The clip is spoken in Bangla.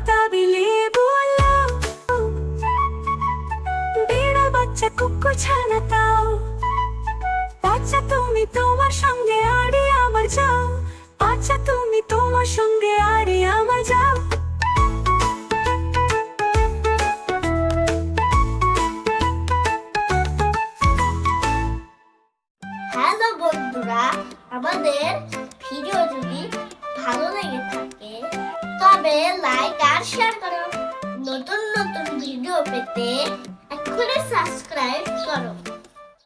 বাতাবি লেবু লাও বাচ্চা কুকুর ছানা তাও, বাচ্চা তুমি তোমার সঙ্গে আড়ি আমার যাও, বাচ্চা তুমি তোমার সঙ্গে আড়ি আমার যাও। হ্যালো বন্ধুরা, আমাদের ভিডিও যদি ভালো লেগে থাকে তবে লাইক আর শেয়ার করো। নতুন নতুন ভিডিও পেতে এক্ষুনি সাবস্ক্রাইব করো